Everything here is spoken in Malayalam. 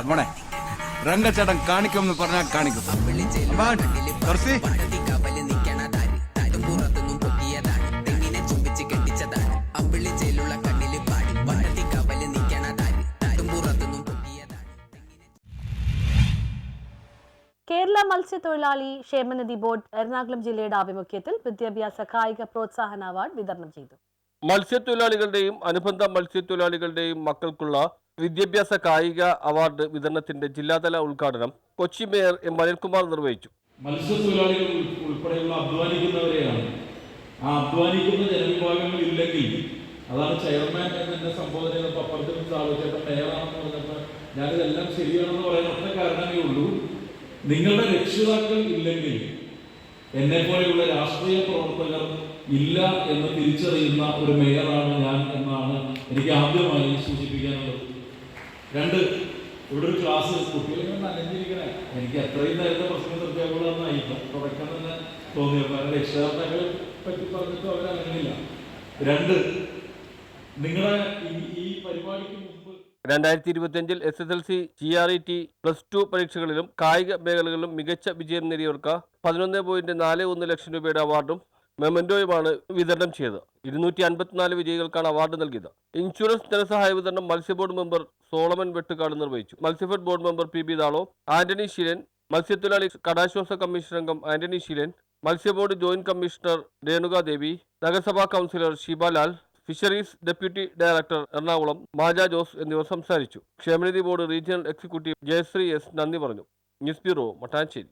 മോനെ. രംഗച്ചേട്ടൻ കാണിക്കുമെന്ന് പറഞ്ഞാൽ കാണിക്കും. കേരള മത്സ്യത്തൊഴിലാളി ക്ഷേമനിധി ബോർഡ് എറണാകുളം ജില്ലയുടെ ആഭിമുഖ്യത്തിൽ വിദ്യാഭ്യാസ കായിക പ്രോത്സാഹന അവാർഡ് വിതരണം ചെയ്തു. മത്സ്യത്തൊഴിലാളികളുടെയും അനുബന്ധ മത്സ്യത്തൊഴിലാളികളുടെയും മക്കൾക്കുള്ള വിദ്യാഭ്യാസ കായിക അവാർഡ് വിതരണത്തിന്റെ ജില്ലാതല ഉദ്ഘാടനം കൊച്ചി മേയർ എം അനിൽകുമാർ നിർവഹിച്ചു. മത്സ്യത്തൊഴിലാളികൾ ഉൾ- ഉൾപ്പെടെയുള്ള അധ്വാനിക്കുന്നവരെയാണ്. ആ അധ്വാനിക്കുന്ന ജനവിഭാഗങ്ങൾ ഇല്ലെങ്കിൽ അതാണ് ചെയർമാൻ എന്നെ സംബോധന ചെയ്തപ്പോൾ അപ്പുറത്ത് വെച്ച് ആലോചിച്ചപ്പോൾ മേയറാണെന്ന് പറഞ്ഞപ്പോൾ ഞാനിതെല്ലാം ശരിയാണെന്ന് പറയാൻ ഒറ്റ കാരണമേ ഉള്ളൂ. നിങ്ങളുടെ രക്ഷിതാക്കൾ ഇല്ലെങ്കിൽ എന്നെ പോലെയുള്ള രാഷ്ട്രീയ പ്രവർത്തകർ ഇല്ല എന്ന് തിരിച്ചറിയുന്ന ഒരു മേയറാണ് ഞാൻ എന്നാണ് എനിക്ക് ആദ്യമായി സൂചിപ്പിക്കാനുള്ളത്. രണ്ട് ഇവിടെ ഒരു ക്ലാസ് കുട്ടികളെ കൊണ്ട് അലഞ്ഞിരിക്കണേ എനിക്ക് എത്രയും നേരത്തെ പ്രശ്നം നിർത്തിയാക്കുള്ളതെന്നായി തുടക്കം തന്നെ തോന്നിയപ്പോൾ കാരണം രക്ഷിതാക്കളെ പറ്റി പറഞ്ഞിട്ടും അലങ്ങില്ല രണ്ട് നിങ്ങളെ ഈ- പരിപാടിക്ക് രണ്ടായിരത്തി ഇരുപത്തിയഞ്ചിൽ SSLC G R E T plus two പരീക്ഷകളിലും കായിക മേഖലകളിലും മികച്ച വിജയം നേടിയവർക്ക് പതിനൊന്ന് പോയിന്റ് നാല് ഒന്ന് ലക്ഷം രൂപയുടെ അവാർഡും മെമന്റോയുമാണ് വിതരണം ചെയ്തത്. ഇരുന്നൂറ്റി അൻപത്തിനാല് വിജയികൾക്കാണ് അവാർഡ് നൽകിയത്. ഇൻഷുറൻസ് ധനസഹായ വിതരണം മത്സ്യബോർഡ് മെമ്പർ സോളമൻ വെട്ടുകാട് നിർവഹിച്ചു. Matsyafed board member P B Dalo Antony Shiran മത്സ്യത്തൊഴിലാളി കടാശ്വാസ കമ്മീഷൻ അംഗം ആന്റണി ശിരൻ മത്സ്യബോർഡ് ജോയിന്റ് കമ്മീഷണർ രേണുകാദേവി നഗരസഭാ councillor Shibalal fisheries deputy director Ernakulam Maja Jose എന്നിവർ സംസാരിച്ചു. ക്ഷേമനിധി board regional executive Jayasree S നന്ദി പറഞ്ഞു. News bureau Mattancherry.